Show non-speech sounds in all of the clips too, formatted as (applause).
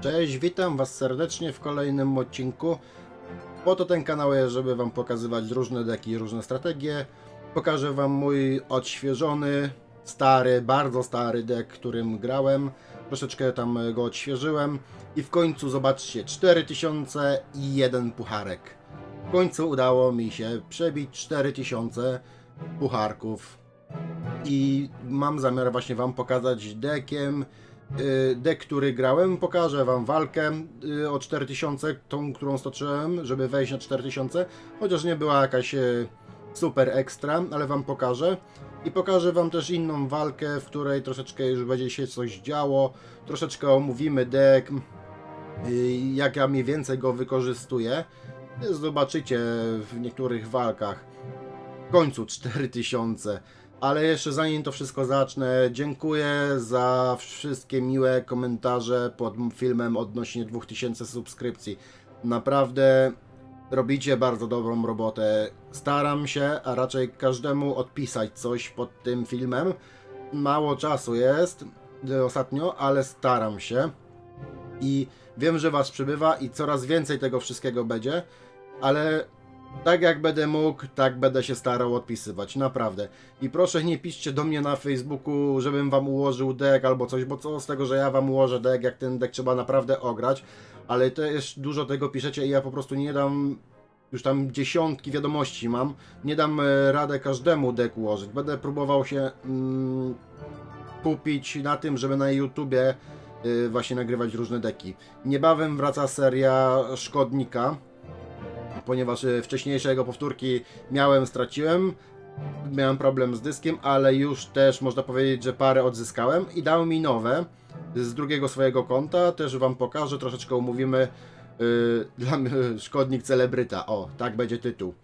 Cześć, witam Was serdecznie w kolejnym odcinku. Po to ten kanał jest, żeby Wam pokazywać różne deki, różne strategie. Pokażę Wam mój odświeżony, stary, bardzo stary dek, którym grałem. Troszeczkę tam go odświeżyłem. I w końcu zobaczcie, 4000 i jeden pucharek. W końcu udało mi się przebić 4000 pucharków. I mam zamiar właśnie Wam pokazać dekiem, y, dek, który grałem. Pokażę Wam walkę y, o 4000, tą, którą stoczyłem, żeby wejść na 4000. Chociaż nie była jakaś y, super ekstra, ale Wam pokażę. I pokażę Wam też inną walkę, w której troszeczkę już będzie się coś działo. Troszeczkę omówimy dek, y, jak ja mniej więcej go wykorzystuję. Zobaczycie w niektórych walkach. W końcu 4000. Ale jeszcze zanim to wszystko zacznę, dziękuję za wszystkie miłe komentarze pod filmem odnośnie 2000 subskrypcji. Naprawdę robicie bardzo dobrą robotę. Staram się, a raczej każdemu odpisać coś pod tym filmem. Mało czasu jest ostatnio, ale staram się. I wiem, że Was przybywa i coraz więcej tego wszystkiego będzie, ale tak jak będę mógł, tak będę się starał odpisywać, naprawdę. I proszę nie piszcie do mnie na Facebooku, żebym wam ułożył deck albo coś, bo co z tego, że ja wam ułożę deck, jak ten deck trzeba naprawdę ograć, ale też dużo tego piszecie i ja po prostu nie dam, już tam dziesiątki wiadomości mam, nie dam e, radę każdemu deck ułożyć. Będę próbował się mm, kupić na tym, żeby na YouTubie y, właśnie nagrywać różne deki. Niebawem wraca seria Szkodnika, ponieważ y, wcześniejsze jego powtórki miałem, straciłem. Miałem problem z dyskiem, ale już też można powiedzieć, że parę odzyskałem i dał mi nowe z drugiego swojego konta. Też Wam pokażę, troszeczkę umówimy. Yy, dla mnie (laughs) szkodnik celebryta. O, tak będzie tytuł,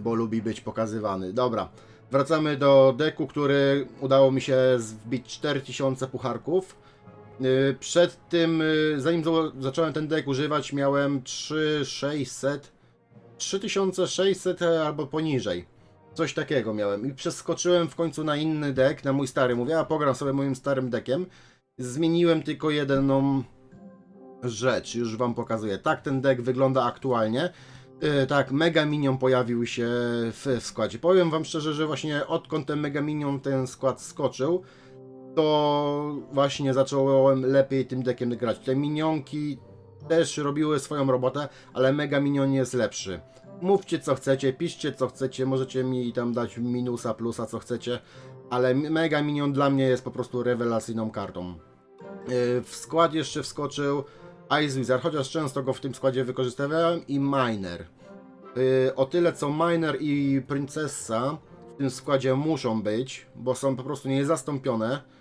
bo lubi być pokazywany. Dobra, wracamy do deku, który udało mi się wbić 4000 pucharków. Yy, Przed tym, yy, zanim za- zacząłem ten deck używać, miałem 3600 3600 albo poniżej. Coś takiego miałem. I przeskoczyłem w końcu na inny deck, na mój stary. Mówię, a pogram sobie moim starym deckiem. Zmieniłem tylko jedną rzecz, już wam pokazuję. Tak ten deck wygląda aktualnie. Yy, tak, Mega Minion pojawił się w, w składzie. Powiem wam szczerze, że właśnie odkąd ten Mega Minion ten skład skoczył, to właśnie zacząłem lepiej tym deckiem grać. Te minionki też robiły swoją robotę, ale Mega Minion jest lepszy. Mówcie co chcecie, piszcie co chcecie, możecie mi tam dać minusa, plusa, co chcecie, ale Mega Minion dla mnie jest po prostu rewelacyjną kartą. Yy, W skład jeszcze wskoczył Ice Wizard, chociaż często go w tym składzie wykorzystywałem i Miner. Yy, O tyle co Miner i Princessa w tym składzie muszą być, bo są po prostu niezastąpione.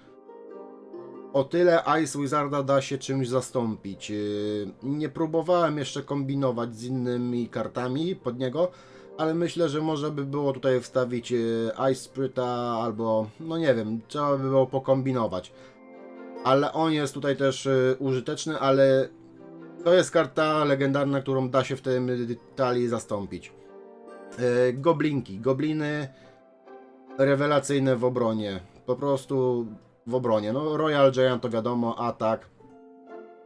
O tyle Ice Wizarda da się czymś zastąpić. Yy, Nie próbowałem jeszcze kombinować z innymi kartami pod niego, ale myślę, że może by było tutaj wstawić yy, Ice Sprita albo, no nie wiem, trzeba by było pokombinować. Ale on jest tutaj też yy, użyteczny, ale to jest karta legendarna, którą da się w tym talii zastąpić. Goblinki. Gobliny rewelacyjne w obronie. Po prostu w obronie. No, Royal Giant to wiadomo, atak.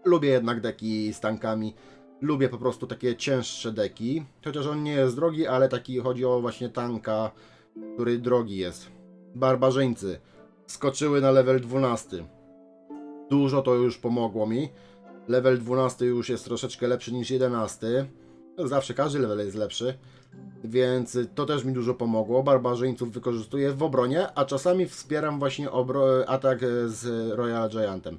Lubię jednak deki z tankami. Lubię po prostu takie cięższe deki. Chociaż on nie jest drogi, ale taki chodzi o właśnie tanka, który drogi jest. Barbarzyńcy skoczyły na level 12. Dużo to już pomogło mi. Level 12 już jest troszeczkę lepszy niż 11. No, Zawsze każdy level jest lepszy. Więc to też mi dużo pomogło. Barbarzyńców wykorzystuję w obronie, a czasami wspieram właśnie atak z Royal Giantem.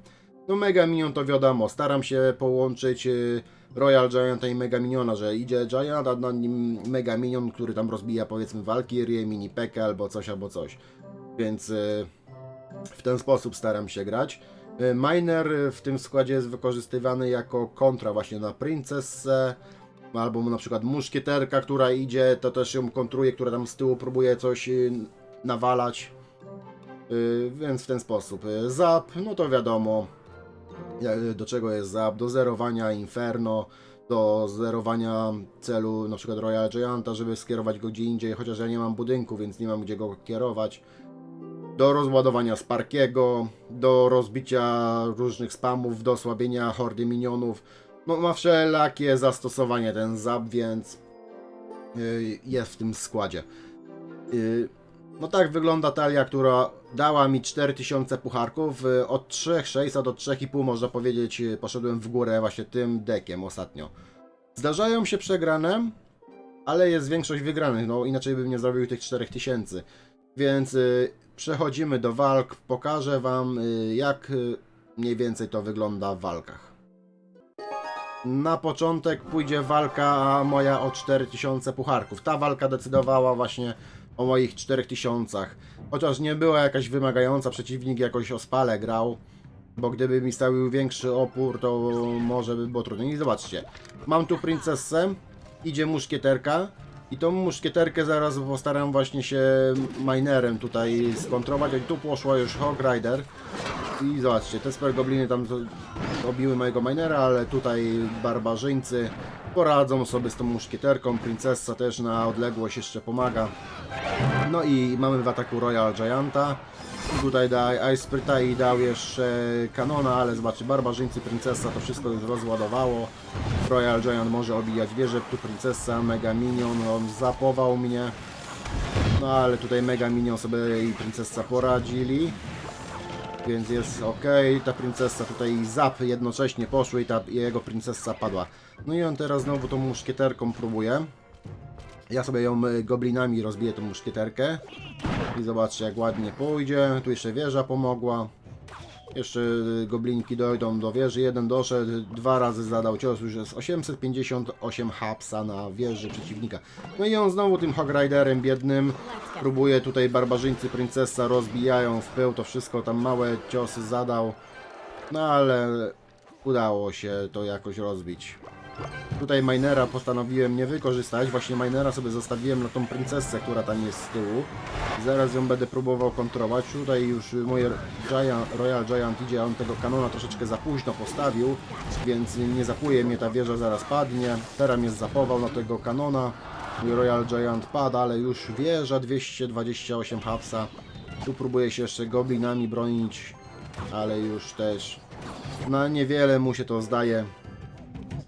No Mega Minion to wiadomo, staram się połączyć y, Royal Gianta i Mega Miniona, że idzie Giant, a na nim Mega Minion, który tam rozbija powiedzmy Valkyrie, Mini Pekę albo coś, albo coś. Więc y, w ten sposób staram się grać. Y, Miner w tym składzie jest wykorzystywany jako kontra właśnie na Princessę, albo na przykład muszkieterka, która idzie, to też ją kontruje, która tam z tyłu próbuje coś y, nawalać. Y, Więc w ten sposób. Y, Zap, no to wiadomo, do czego jest zap, do zerowania Inferno, do zerowania celu na przykład Royal Gianta, żeby skierować go gdzie indziej, chociaż ja nie mam budynku, więc nie mam gdzie go kierować. do rozładowania Sparkiego, do rozbicia różnych spamów, do osłabienia hordy minionów. No ma wszelakie zastosowanie ten zap, więc yy, jest w tym składzie. Yy, no tak wygląda talia, która dała mi 4000 pucharków. Yy, Od 3600 do 3,5 można powiedzieć yy, poszedłem w górę właśnie tym dekiem ostatnio. Zdarzają się przegrane, ale jest większość wygranych, no inaczej bym nie zrobił tych 4000. Więc y, przechodzimy do walk, pokażę wam y, jak y, mniej więcej to wygląda w walkach. Na początek pójdzie walka moja o 4000 pucharków. Ta walka decydowała właśnie o moich 4000. Chociaż nie była jakaś wymagająca, przeciwnik jakoś o spale grał. Bo gdyby mi stawił większy opór, to może by było trudniej. I zobaczcie, mam tu princessę, idzie muszkieterka i tą muszkieterkę zaraz postaram właśnie się minerem tutaj skontrować. I tu poszła już Hog Rider. I zobaczcie, te super gobliny tam z- obiły mojego minera, ale tutaj barbarzyńcy poradzą sobie z tą muszkieterką. Princessa też na odległość jeszcze pomaga. No i mamy w ataku Royal Gianta. Tutaj dał Ice Sprita i dał jeszcze kanona, ale zobaczcie, barbarzyńcy, princesa to wszystko już rozładowało. Royal Giant może obijać wieżę, tu princesa, mega minion, on zapował mnie. No ale tutaj mega minion sobie i princesa poradzili. Więc jest ok, ta princesa tutaj i zap jednocześnie poszły i ta jego princesa padła. No i on teraz znowu tą muszkieterką próbuje. Ja sobie ją y, goblinami rozbiję tą muszkieterkę. I zobaczcie jak ładnie pójdzie. Tu jeszcze wieża pomogła. Jeszcze y, goblinki dojdą do wieży. Jeden doszedł, dwa razy zadał cios. Już jest 858 hapsa na wieży przeciwnika. No i on znowu tym Hog Riderem biednym próbuje tutaj barbarzyńcy princesa rozbijają w pył. To wszystko tam małe ciosy zadał. No ale udało się to jakoś rozbić. Tutaj minera postanowiłem nie wykorzystać. Właśnie minera sobie zostawiłem na tą princesę, która tam jest z tyłu. Zaraz ją będę próbował kontrolować. Tutaj już mój Giant, Royal Giant idzie, on tego kanona troszeczkę za późno postawił, więc nie zapuje mnie ta wieża, zaraz padnie. Teraz jest zapował na tego kanona. Mój Royal Giant pada, ale już wieża 228 hapsa. Tu próbuje się jeszcze goblinami bronić, ale już też na niewiele mu się to zdaje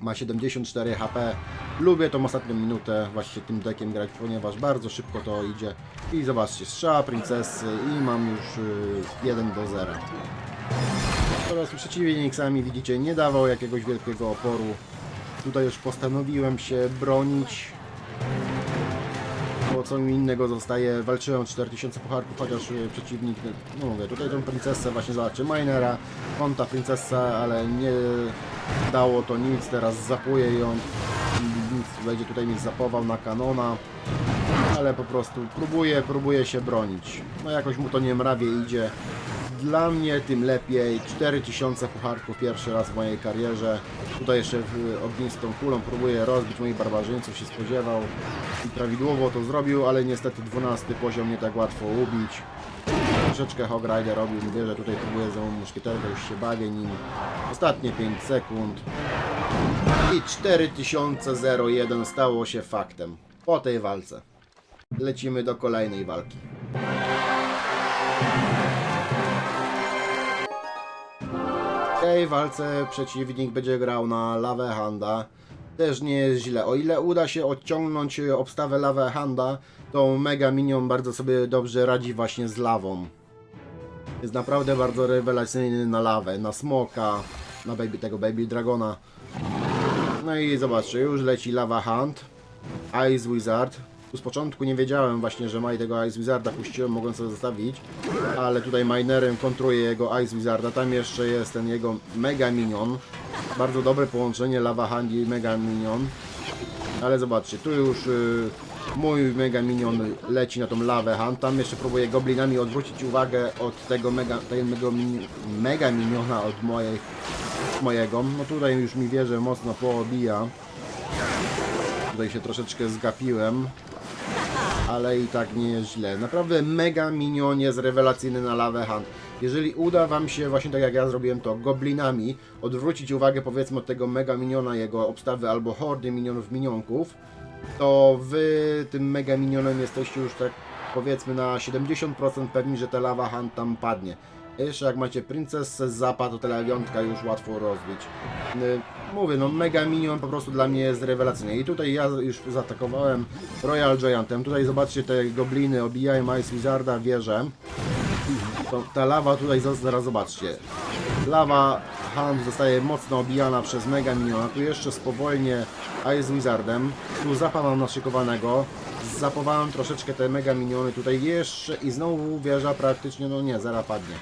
ma 74 HP. Lubię tą ostatnią minutę właśnie tym dekiem grać, ponieważ bardzo szybko to idzie. I zobaczcie, strzała princesy i mam już y, 1 do 0. Teraz przeciwnik sami widzicie nie dawał jakiegoś wielkiego oporu. Tutaj już postanowiłem się bronić. Co mi innego zostaje, walczyłem o 4000 pucharków, chociaż y, przeciwnik, no mówię, tutaj tą princesę właśnie zobaczy, minera, konta princesa, ale nie dało to nic, teraz zapuje ją, nic będzie tutaj mi zapował na kanona, ale po prostu próbuje, próbuje się bronić. No jakoś mu to nie mrawie idzie. Dla mnie tym lepiej. 4000 pucharków pierwszy raz w mojej karierze. Tutaj jeszcze ognistą kulą próbuję rozbić moich barbarzyńców, się spodziewał. I prawidłowo to zrobił, ale niestety 12 poziom nie tak łatwo ubić. Troszeczkę Hog Rider robił, mówię, że tutaj próbuję za muszkieterkę, już się bawię nim. Ostatnie 5 sekund. I 4001 stało się faktem. Po tej walce. Lecimy do kolejnej walki. Tej walce przeciwnik będzie grał na lawę handa. Też nie jest źle. O ile uda się odciągnąć obstawę lawę handa, to Mega Minion bardzo sobie dobrze radzi właśnie z lawą. Jest naprawdę bardzo rewelacyjny na lawę, na smoka, na baby, tego Baby Dragona. No i zobaczcie, już leci Lava Hunt, Ice Wizard. Z początku nie wiedziałem właśnie, że ma i tego Ice Wizarda puściłem, mogłem sobie zostawić. Ale tutaj minerem kontruje jego Ice Wizarda. Tam jeszcze jest ten jego Mega Minion. Bardzo dobre połączenie Lava Hunt i Mega Minion. Ale zobaczcie, tu już y, mój Mega Minion leci na tą lawę Hunt. Tam jeszcze próbuje goblinami odwrócić uwagę od tego Mega, tego mega Miniona od mojej, mojego. No tutaj już mi wierzę mocno poobija. Tutaj się troszeczkę zgapiłem. Ale i tak nie jest źle. Naprawdę mega minion jest rewelacyjny na lawę Hunt. Jeżeli uda Wam się, właśnie tak jak ja zrobiłem to, goblinami, odwrócić uwagę powiedzmy od tego mega miniona, jego obstawy albo hordy minionów minionków, to Wy tym mega minionem jesteście już tak powiedzmy na 70% pewni, że ta lawa hand tam padnie. Jeszcze jak macie Princess Zapa, to ta lawiątka już łatwo rozbić. Mówię, no Mega Minion po prostu dla mnie jest rewelacyjny. I tutaj ja już zaatakowałem Royal Giantem. Tutaj zobaczcie te gobliny obijają Ice Wizarda wieżę. To, ta lawa tutaj, zaraz zobaczcie. Lawa Hand zostaje mocno obijana przez Mega Miniona. Tu jeszcze spowolnie Ice Wizardem. Tu zapa naszykowanego. Zapowałem troszeczkę te Mega Miniony tutaj jeszcze i znowu wieża praktycznie, no nie, zara padnie.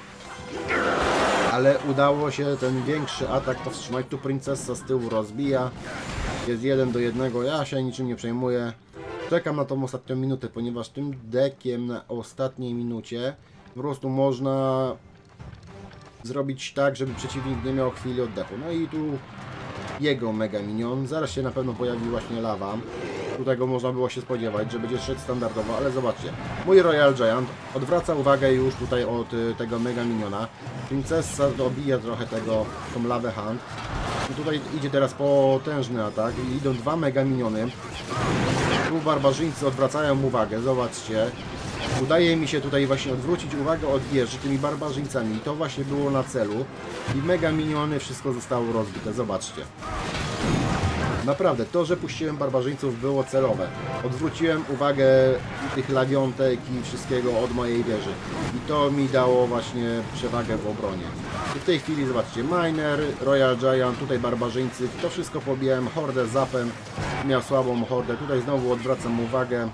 Ale udało się ten większy atak powstrzymać. Tu Princessa z tyłu rozbija. Jest jeden do jednego. Ja się niczym nie przejmuję. Czekam na tą ostatnią minutę, ponieważ tym dekiem na ostatniej minucie po prostu można zrobić tak, żeby przeciwnik nie miał chwili oddechu. No i tu jego Mega Minion. Zaraz się na pewno pojawi właśnie lawa. Tego można było się spodziewać, że będzie szedł standardowo, ale zobaczcie. Mój Royal Giant odwraca uwagę już tutaj od y, tego Mega Miniona. Princessa dobija trochę tego, tą lawę hand. I tutaj idzie teraz potężny atak i idą dwa Mega Miniony. Tu barbarzyńcy odwracają uwagę, zobaczcie. Udaje mi się tutaj właśnie odwrócić uwagę od wieży tymi barbarzyńcami i to właśnie było na celu. I mega miniony, wszystko zostało rozbite, zobaczcie. Naprawdę, to, że puściłem barbarzyńców było celowe. Odwróciłem uwagę tych lawiątek i wszystkiego od mojej wieży. I to mi dało właśnie przewagę w obronie. I w tej chwili zobaczcie, Miner, Royal Giant, tutaj barbarzyńcy, to wszystko pobijałem, hordę zapem, miał słabą hordę. Tutaj znowu odwracam uwagę.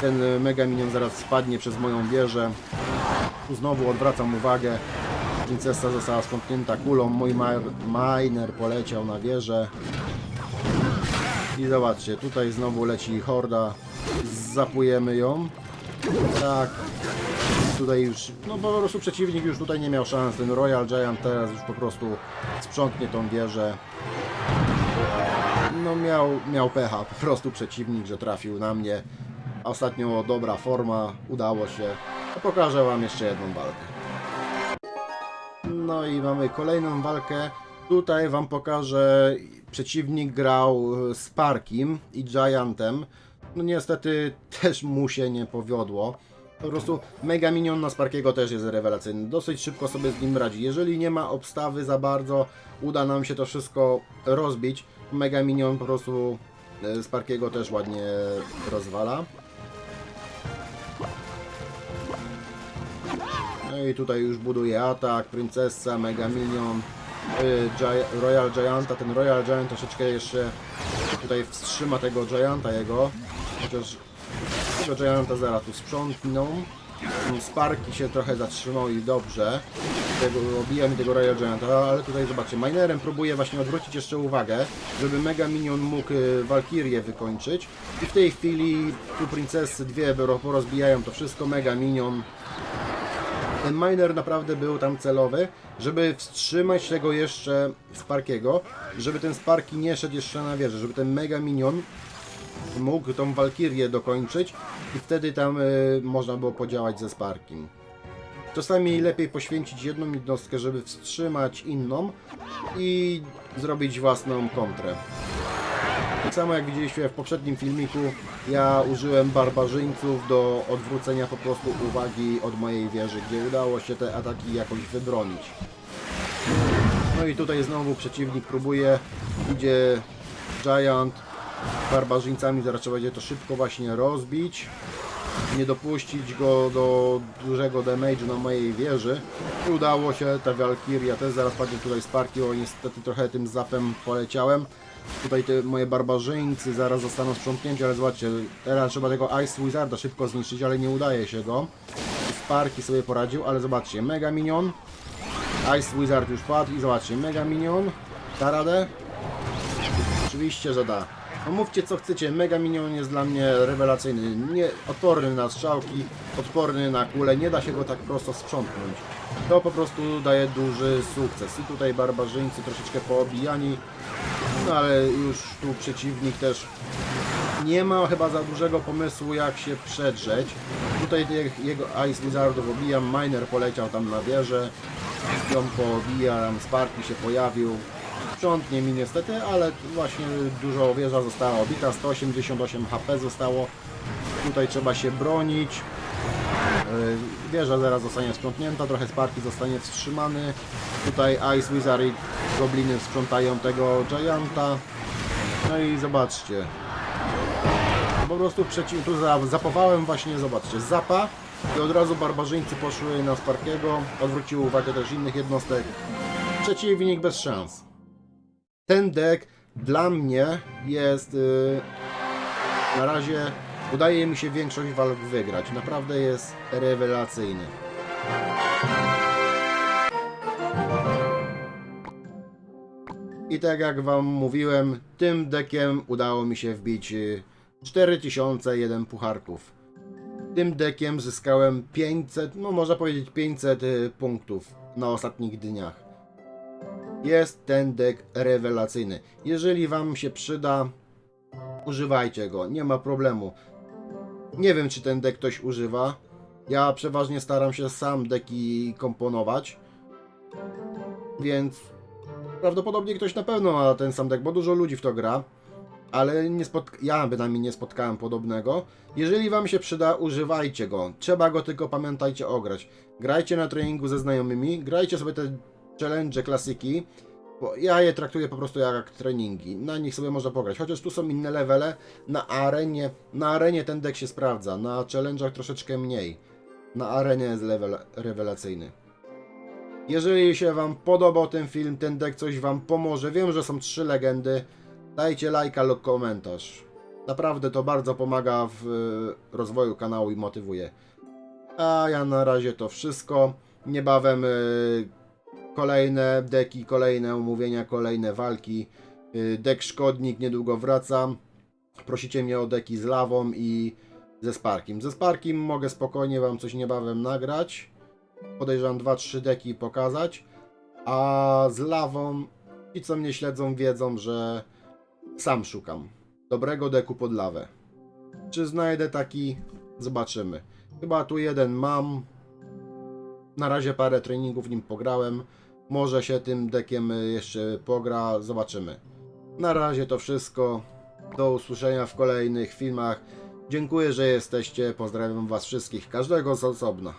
Ten mega minion zaraz spadnie przez moją wieżę. Tu znowu odwracam uwagę. Princesa została skąpnięta kulą, mój miner poleciał na wieżę. I zobaczcie, tutaj znowu leci horda. Zapujemy ją. Tak. Tutaj już, no po prostu przeciwnik już tutaj nie miał szans. Ten Royal Giant teraz już po prostu sprzątnie tą wieżę. No miał, miał pecha, po prostu przeciwnik, że trafił na mnie. A Ostatnio dobra forma, udało się. Pokażę Wam jeszcze jedną walkę. No i mamy kolejną walkę. Tutaj Wam pokażę, przeciwnik grał e, z Parkim i Giantem. No niestety (laughs) też mu się nie powiodło. Po prostu Mega Minion na Sparkiego też jest rewelacyjny. Dosyć szybko sobie z nim radzi. Jeżeli nie ma obstawy za bardzo, uda nam się to wszystko rozbić. Mega Minion po prostu e, Sparkiego też ładnie rozwala. No i tutaj już buduje atak, Princessa, Mega Minion, Royal Gianta. Ten Royal Giant troszeczkę jeszcze tutaj wstrzyma tego Gianta jego. Chociaż tego Gianta zaraz tu sprzątną. Sparki się trochę zatrzymał i dobrze. Tego, obija mi tego Royal Gianta, ale tutaj zobaczcie, Minerem próbuje właśnie odwrócić jeszcze uwagę, żeby Mega Minion mógł y, Valkyrię wykończyć. I w tej chwili tu princesy dwie porozbijają to wszystko, Mega Minion miner naprawdę był tam celowy, żeby wstrzymać tego jeszcze Sparkiego, żeby ten Sparki nie szedł jeszcze na wieżę, żeby ten Mega Minion mógł tą Walkirię dokończyć i wtedy tam y, można było podziałać ze Sparkim. Czasami lepiej poświęcić jedną jednostkę, żeby wstrzymać inną i zrobić własną kontrę. Tak samo jak widzieliście w poprzednim filmiku, ja użyłem barbarzyńców do odwrócenia po prostu uwagi od mojej wieży, gdzie udało się te ataki jakoś wybronić. No i tutaj znowu przeciwnik próbuje, idzie Giant barbarzyńcami, zaraz trzeba będzie to szybko właśnie rozbić. Nie dopuścić go do dużego damage'u na mojej wieży. Udało się, ta Valkyria też zaraz padnie tutaj z parki, o niestety trochę tym zapem poleciałem. Tutaj te moje barbarzyńcy zaraz zostaną sprzątnięci, ale zobaczcie, teraz trzeba tego Ice Wizarda szybko zniszczyć, ale nie udaje się go. Sparki sobie poradził, ale zobaczcie, Mega Minion. Ice Wizard już padł i zobaczcie, Mega Minion. Da radę? Oczywiście, że da. No mówcie co chcecie, Mega Minion jest dla mnie rewelacyjny. Nie, odporny na strzałki, odporny na kule, nie da się go tak prosto sprzątnąć. To po prostu daje duży sukces. I tutaj barbarzyńcy troszeczkę poobijani, no ale już tu przeciwnik też nie ma chyba za dużego pomysłu jak się przedrzeć. Tutaj jego Ice Wizardów obijam, Miner poleciał tam na wieżę, ją poobijam, Sparky się pojawił. Sprzątnie mi niestety, ale właśnie dużo wieża została obita, 188 HP zostało. Tutaj trzeba się bronić. Yy, Wieża zaraz zostanie sprzątnięta, trochę Sparki zostanie wstrzymany. Tutaj Ice Wizard i Gobliny sprzątają tego Gianta. No i zobaczcie. Po prostu przeciw... tu za- zapowałem właśnie, zobaczcie, zapa i od razu barbarzyńcy poszły na Sparkiego, odwrócił uwagę też innych jednostek. Przeciwnik bez szans. Ten deck dla mnie jest yy, na razie udaje mi się większość walk wygrać. Naprawdę jest rewelacyjny. I tak jak wam mówiłem, tym dekiem udało mi się wbić y, 4001 pucharków. Tym dekiem zyskałem 500, no można powiedzieć 500 y, punktów na ostatnich dniach. Jest ten dek rewelacyjny. Jeżeli wam się przyda, używajcie go, nie ma problemu. Nie wiem, czy ten dek ktoś używa. Ja przeważnie staram się sam deki komponować. Więc prawdopodobnie ktoś na pewno ma ten sam dek, bo dużo ludzi w to gra. Ale nie spotk- ja bynajmniej nie spotkałem podobnego. Jeżeli wam się przyda, używajcie go. Trzeba go tylko pamiętajcie ograć. Grajcie na treningu ze znajomymi, grajcie sobie te challenge, klasyki. Ja je traktuję po prostu jak treningi. Na nich sobie można pograć. Chociaż tu są inne levele. Na arenie, na arenie ten deck się sprawdza. Na challenge'ach troszeczkę mniej. Na arenie jest level rewelacyjny. Jeżeli się Wam podobał ten film, ten deck coś Wam pomoże, wiem, że są trzy legendy, dajcie lajka lub komentarz. Naprawdę to bardzo pomaga w e, rozwoju kanału i motywuje. A ja na razie to wszystko. Niebawem e, kolejne deki, kolejne omówienia, kolejne walki. Y, Dek Szkodnik niedługo wracam. Prosicie mnie o deki z lawą i ze Sparkiem. Ze Sparkiem mogę spokojnie Wam coś niebawem nagrać. Podejrzewam 2-3 deki pokazać. A z lawą ci co mnie śledzą wiedzą, że sam szukam dobrego deku pod lawę. Czy znajdę taki? Zobaczymy. Chyba tu jeden mam. Na razie parę treningów nim pograłem. Może się tym dekiem y, jeszcze pogra, zobaczymy. Na razie to wszystko. Do usłyszenia w kolejnych filmach. Dziękuję, że jesteście. Pozdrawiam Was wszystkich, każdego z osobna.